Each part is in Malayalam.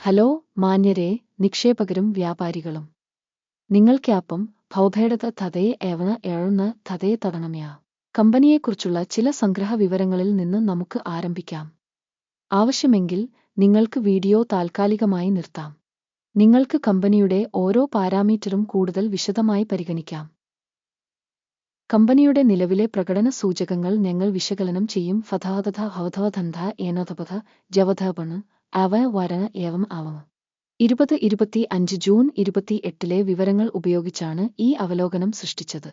ഹലോ മാന്യരെ നിക്ഷേപകരും വ്യാപാരികളും. നിങ്ങൾക്കാപ്പം ഭൗഭേടത തതയെ ഏവണ ഏഴുന്ന തതയെ തടണമയാ കമ്പനിയെക്കുറിച്ചുള്ള ചില സംഗ്രഹ വിവരങ്ങളിൽ നിന്ന് നമുക്ക് ആരംഭിക്കാം. ആവശ്യമെങ്കിൽ നിങ്ങൾക്ക് വീഡിയോ താൽക്കാലികമായി നിർത്താം. നിങ്ങൾക്ക് കമ്പനിയുടെ ഓരോ പാരാമീറ്ററും കൂടുതൽ വിശദമായി പരിഗണിക്കാം. കമ്പനിയുടെ നിലവിലെ പ്രകടന സൂചകങ്ങൾ ഞങ്ങൾ വിശകലനം ചെയ്യും. ഫഥാതഥ ഹവധവധന്ധ ഏനധപഥ ജവധപണ് അവ വരണ ഏവം ആവം. ഇരുപത് ഇരുപത്തി അഞ്ച് ജൂൺ ഇരുപത്തി എട്ടിലെ വിവരങ്ങൾ ഉപയോഗിച്ചാണ് ഈ അവലോകനം സൃഷ്ടിച്ചത്.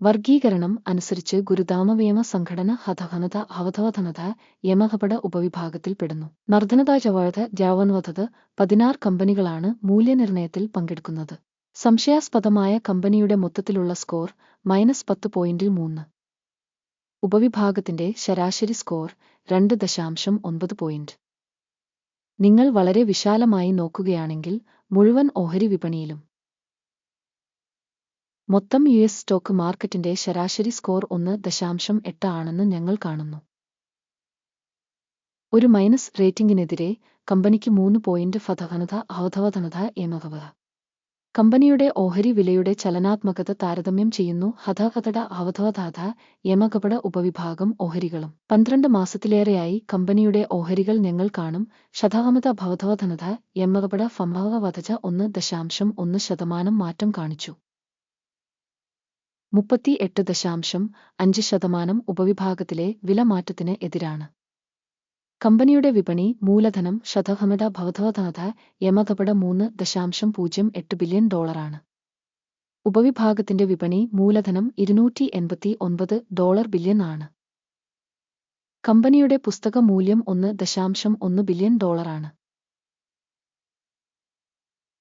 വർഗീകരണം അനുസരിച്ച് ഗുരുദാമവേമ സംഘടന ഹതഹനത ഹവധവധനത യമഹപട ഉപവിഭാഗത്തിൽപ്പെടുന്നു നർദ്ധനത ചവഴത ജാവൻവധത് പതിനാറ് കമ്പനികളാണ് മൂല്യനിർണയത്തിൽ പങ്കെടുക്കുന്നത്. സംശയാസ്പദമായ കമ്പനിയുടെ മൊത്തത്തിലുള്ള സ്കോർ മൈനസ് പത്ത് പോയിന്റിൽ മൂന്ന്. ഉപവിഭാഗത്തിന്റെ ശരാശരി സ്കോർ രണ്ട് ദശാംശം ഒൻപത് പോയിന്റ് നിങ്ങൾ വളരെ വിശാലമായി നോക്കുകയാണെങ്കിൽ മുഴുവൻ ഓഹരി വിപണിയിലും. മൊത്തം യു എസ് സ്റ്റോക്ക് മാർക്കറ്റിന്റെ ശരാശരി സ്കോർ ഒന്ന് ദശാംശം എട്ട് ആണെന്ന് ഞങ്ങൾ കാണുന്നു. ഒരു മൈനസ് റേറ്റിംഗിനെതിരെ കമ്പനിക്ക് മൂന്ന് പോയിന്റ് ഫതഹനത അവധവധനത എമഹവ കമ്പനിയുടെ ഓഹരി വിലയുടെ ചലനാത്മകത താരതമ്യം ചെയ്യുന്നു ഹതഹതട അവധവധാത യമകപട ഉപവിഭാഗം ഓഹരികളും. പന്ത്രണ്ട് മാസത്തിലേറെയായി കമ്പനിയുടെ ഓഹരികൾ ഞങ്ങൾ കാണും. ശതാമത ഭവധവധനത യമകപട ഫംഭവവധജ ഒന്ന് ദശാംശം ഒന്ന് ശതമാനം മാറ്റം കാണിച്ചു. മുപ്പത്തി എട്ട് ദശാംശം അഞ്ച് ശതമാനം ഉപവിഭാഗത്തിലെ വില മാറ്റത്തിന് എതിരാണ്. കമ്പനിയുടെ വിപണി മൂലധനം ശതഹമത ഭവധവധാത യമകപട മൂന്ന് ദശാംശം പൂജ്യം എട്ട് ബില്യൺ ഡോളറാണ്. ഉപവിഭാഗത്തിന്റെ വിപണി മൂലധനം ഇരുന്നൂറ്റി എൺപത്തി ഒൻപത് ഡോളർ ബില്യൺ ആണ്. കമ്പനിയുടെ പുസ്തക മൂല്യം ഒന്ന് ദശാംശം ഒന്ന് ബില്യൺ ഡോളറാണ്.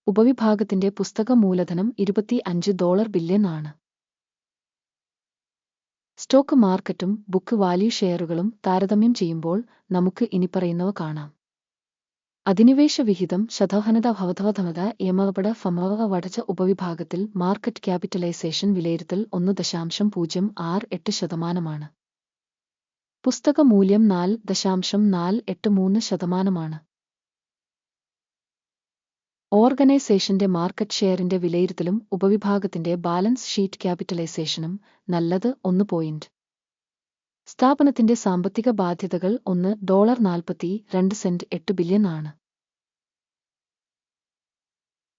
ഉപവിഭാഗത്തിന്റെ പുസ്തക മൂലധനം ഇരുപത്തി അഞ്ച് ഡോളർ ബില്യൺ ആണ്. സ്റ്റോക്ക് മാർക്കറ്റും ബുക്ക് വാല്യൂ ഷെയറുകളും താരതമ്യം ചെയ്യുമ്പോൾ നമുക്ക് ഇനിപ്പറയുന്നവ കാണാം. അധിനിവേശ വിഹിതം ശതോഹനത ഭവധവധനത യമപട ഫമവ വടച്ച ഉപവിഭാഗത്തിൽ മാർക്കറ്റ് ക്യാപിറ്റലൈസേഷൻ വിലയിരുത്തൽ ഒന്ന് ദശാംശം പൂജ്യം ആറ് എട്ട് ശതമാനമാണ്. പുസ്തക മൂല്യം നാല് ദശാംശം നാല് എട്ട് മൂന്ന് ശതമാനമാണ്. ഓർഗനൈസേഷന്റെ മാർക്കറ്റ് ഷെയറിന്റെ വിലയിരുത്തലും ഉപവിഭാഗത്തിന്റെ ബാലൻസ് ഷീറ്റ് ക്യാപിറ്റലൈസേഷനും നല്ലത് ഒന്ന് പോയിന്റ് സ്ഥാപനത്തിന്റെ സാമ്പത്തിക ബാധ്യതകൾ ഒന്ന് ഡോളർ നാൽപ്പത്തി രണ്ട് സെന്റ് എട്ട് ബില്യൺ ആണ്.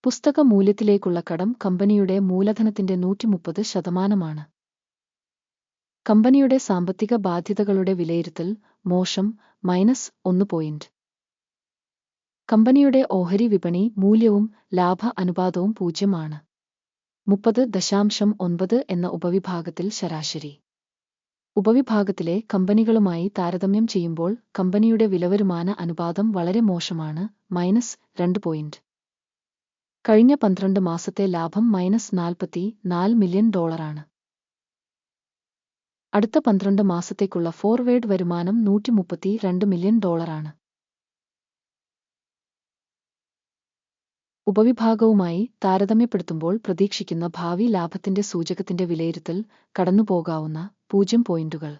പുസ്തക മൂല്യത്തിലേക്കുള്ള കടം കമ്പനിയുടെ മൂലധനത്തിന്റെ നൂറ്റി മുപ്പത് ശതമാനമാണ്. കമ്പനിയുടെ സാമ്പത്തിക ബാധ്യതകളുടെ വിലയിരുത്തൽ മോശം മൈനസ് ഒന്ന് പോയിന്റ് കമ്പനിയുടെ ഓഹരി വിപണി മൂല്യവും ലാഭ അനുപാതവും പൂജ്യമാണ്. മുപ്പത് ദശാംശം ഒൻപത് എന്ന ഉപവിഭാഗത്തിൽ ശരാശരി. ഉപവിഭാഗത്തിലെ കമ്പനികളുമായി താരതമ്യം ചെയ്യുമ്പോൾ കമ്പനിയുടെ വിലവരുമാന അനുപാതം വളരെ മോശമാണ് മൈനസ് രണ്ട് പോയിന്റ്. കഴിഞ്ഞ പന്ത്രണ്ട് മാസത്തെ ലാഭം മൈനസ് നാൽപ്പത്തി നാല് മില്യൺ ഡോളറാണ്. അടുത്ത പന്ത്രണ്ട് മാസത്തേക്കുള്ള ഫോർവേഡ് വരുമാനം നൂറ്റി മുപ്പത്തി രണ്ട് മില്യൺ ഡോളറാണ്. ഉപവിഭാഗവുമായി താരതമ്യപ്പെടുത്തുമ്പോൾ പ്രതീക്ഷിക്കുന്ന ഭാവി ലാഭത്തിന്റെ സൂചകത്തിന്റെ വിലയിരുത്തൽ കടന്നുപോകാവുന്ന പൂജ്യം പോയിന്റുകൾ.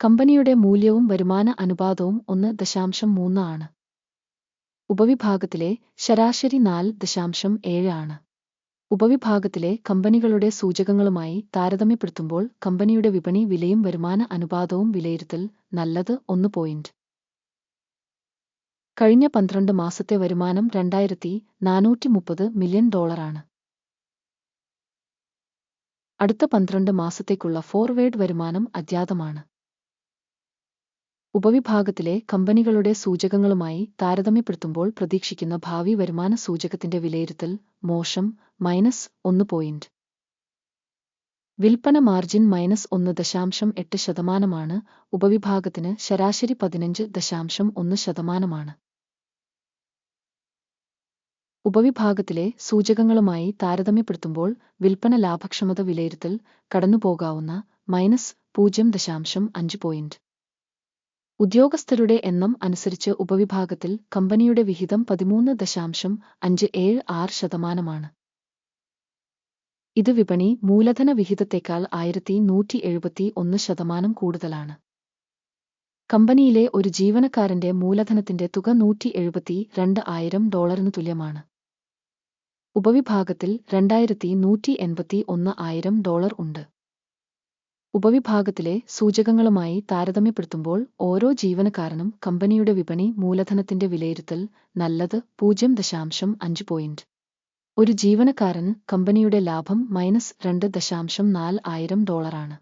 കമ്പനിയുടെ മൂല്യവും വരുമാന അനുപാതവും ഒന്ന് ദശാംശം മൂന്ന് ആണ്. ഉപവിഭാഗത്തിലെ ശരാശരി നാല് ദശാംശം ഏഴ് ആണ്. ഉപവിഭാഗത്തിലെ കമ്പനികളുടെ സൂചകങ്ങളുമായി താരതമ്യപ്പെടുത്തുമ്പോൾ കമ്പനിയുടെ വിപണി വിലയും വരുമാന അനുപാതവും വിലയിരുത്തൽ നല്ലത് ഒന്ന് പോയിന്റ്. കഴിഞ്ഞ പന്ത്രണ്ട് മാസത്തെ വരുമാനം രണ്ടായിരത്തി നാനൂറ്റി മുപ്പത് മില്യൺ ഡോളറാണ്. അടുത്ത പന്ത്രണ്ട് മാസത്തേക്കുള്ള ഫോർവേഡ് വരുമാനം അജ്ഞാതമാണ്. ഉപവിഭാഗത്തിലെ കമ്പനികളുടെ സൂചകങ്ങളുമായി താരതമ്യപ്പെടുത്തുമ്പോൾ പ്രതീക്ഷിക്കുന്ന ഭാവി വരുമാന സൂചകത്തിന്റെ വിലയിരുത്തൽ മോശം മൈനസ് ഒന്ന് പോയിന്റ്. വിൽപ്പന മാർജിൻ മൈനസ് ഒന്ന് ദശാംശം എട്ട് ശതമാനമാണ്. ഉപവിഭാഗത്തിന് ശരാശരി പതിനഞ്ച് ദശാംശം ഒന്ന് ശതമാനമാണ്. ഉപവിഭാഗത്തിലെ സൂചകങ്ങളുമായി താരതമ്യപ്പെടുത്തുമ്പോൾ വിൽപ്പന ലാഭക്ഷമത വിലയിരുത്തൽ കടന്നുപോകാവുന്ന മൈനസ് പൂജ്യം ദശാംശം അഞ്ച് പോയിന്റ്. ഉദ്യോഗസ്ഥരുടെ എണ്ണം അനുസരിച്ച് ഉപവിഭാഗത്തിൽ കമ്പനിയുടെ വിഹിതം പതിമൂന്ന് ദശാംശം അഞ്ച് ഏഴ് ആറ് ശതമാനമാണ്. ഇത് വിപണി മൂലധന വിഹിതത്തേക്കാൾ ആയിരത്തി നൂറ്റി എഴുപത്തി ഒന്ന് ശതമാനം കൂടുതലാണ്. കമ്പനിയിലെ ഒരു ജീവനക്കാരന്റെ മൂലധനത്തിന്റെ തുക നൂറ്റി എഴുപത്തി രണ്ട് ആയിരം ഡോളറിന് തുല്യമാണ്. ഉപവിഭാഗത്തിൽ രണ്ടായിരത്തി നൂറ്റി എൺപത്തി ഒന്ന് ആയിരം ഡോളർ ഉണ്ട്. ഉപവിഭാഗത്തിലെ സൂചകങ്ങളുമായി താരതമ്യപ്പെടുത്തുമ്പോൾ ഓരോ ജീവനക്കാരനും കമ്പനിയുടെ വിപണി മൂലധനത്തിന്റെ വിലയിരുത്തൽ നല്ലത് പൂജ്യം ദശാംശം അഞ്ച് പോയിന്റ് ഒരു ജീവനക്കാരൻ കമ്പനിയുടെ ലാഭം മൈനസ് രണ്ട് ദശാംശം നാല് ആയിരം ഡോളറാണ്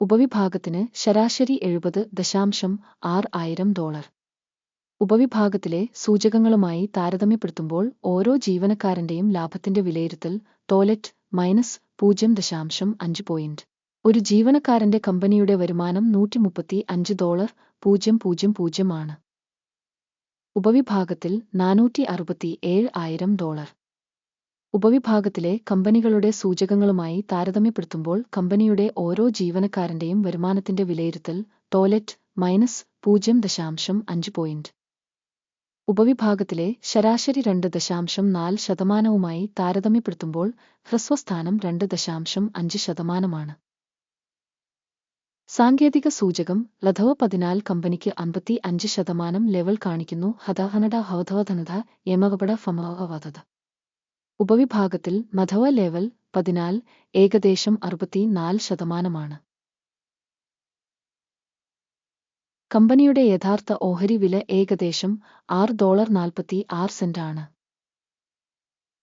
ഉപവിഭാഗത്തിന് ശരാശരി എഴുപത് ദശാംശം ആറ് ആയിരം ഡോളർ. ഉപവിഭാഗത്തിലെ സൂചകങ്ങളുമായി താരതമ്യപ്പെടുത്തുമ്പോൾ ഓരോ ജീവനക്കാരന്റെയും ലാഭത്തിന്റെ വിലയിരുത്തൽ ടോയ്ലറ്റ് മൈനസ് പൂജ്യം ദശാംശം അഞ്ച് പോയിന്റ് ഒരു ജീവനക്കാരന്റെ കമ്പനിയുടെ വരുമാനം നൂറ്റി മുപ്പത്തി അഞ്ച് ഡോളർ പൂജ്യം പൂജ്യം പൂജ്യം ആണ്. ഉപവിഭാഗത്തിൽ നാനൂറ്റി അറുപത്തി ഏഴ് ആയിരം ഡോളർ ഉപവിഭാഗത്തിലെ കമ്പനികളുടെ സൂചകങ്ങളുമായി താരതമ്യപ്പെടുത്തുമ്പോൾ കമ്പനിയുടെ ഓരോ ജീവനക്കാരന്റെയും വരുമാനത്തിന്റെ വിലയിരുത്തൽ ടോയ്ലറ്റ് മൈനസ് പൂജ്യം ദശാംശം അഞ്ച് പോയിന്റ് ഉപവിഭാഗത്തിലെ ശരാശരി രണ്ട് ദശാംശം നാല് ശതമാനവുമായി താരതമ്യപ്പെടുത്തുമ്പോൾ ഹ്രസ്വസ്ഥാനം രണ്ട് ദശാംശം അഞ്ച് ശതമാനമാണ്. സാങ്കേതിക സൂചകം ലധവ പതിനാല് കമ്പനിക്ക് അമ്പത്തി അഞ്ച് ശതമാനം ലെവൽ കാണിക്കുന്നു. ഹതഹനട ഹവധവധനത യമകപട ഫമവധത ഉപവിഭാഗത്തിൽ മധവ ലെവൽ പതിനാൽ ഏകദേശം അറുപത്തിനാല് ശതമാനമാണ്. കമ്പനിയുടെ യഥാർത്ഥ ഓഹരി വില ഏകദേശം ആറ് ഡോളർ നാൽപ്പത്തി ആറ് സെന്റാണ്.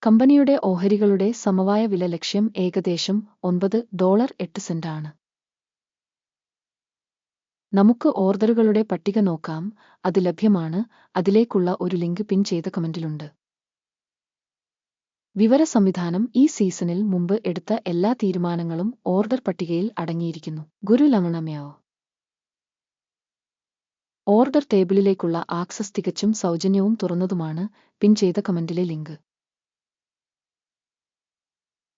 കമ്പനിയുടെ ഓഹരികളുടെ സമവായ വില ലക്ഷ്യം ഏകദേശം ഒൻപത് ഡോളർ എട്ട് സെന്റാണ്. നമുക്ക് ഓർഡറുകളുടെ പട്ടിക നോക്കാം. അത് ലഭ്യമാണ്. അതിലേക്കുള്ള ഒരു ലിങ്ക് പിൻ ചെയ്ത കമന്റിലുണ്ട്. വിവര സംവിധാനം ഈ സീസണിൽ മുമ്പ് എടുത്ത എല്ലാ തീരുമാനങ്ങളും ഓർഡർ പട്ടികയിൽ അടങ്ങിയിരിക്കുന്നു. ഗുരു ലമണമയോ ഓർഡർ ടേബിളിലേക്കുള്ള ആക്സസ് തികച്ചും സൗജന്യവും തുറന്നതുമാണ് പിൻ ചെയ്ത കമന്റിലെ ലിങ്ക്.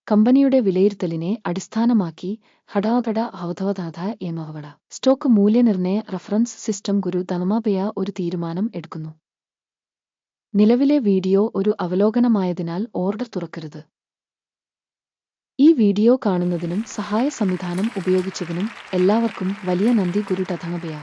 കമ്പനിയുടെ വിലയിരുത്തലിനെ അടിസ്ഥാനമാക്കി ഹടാവട അവധവധാധ എമവട സ്റ്റോക്ക് മൂല്യനിർണയ റഫറൻസ് സിസ്റ്റം ഗുരു ധനമാപയ ഒരു തീരുമാനം എടുക്കുന്നു. നിലവിലെ വീഡിയോ ഒരു അവലോകനമായതിനാൽ ഓർഡർ തുറക്കരുത്. ഈ വീഡിയോ കാണുന്നതിനും സഹായ സംവിധാനം ഉപയോഗിച്ചതിനും എല്ലാവർക്കും വലിയ നന്ദി ഗുരു ടധമപയ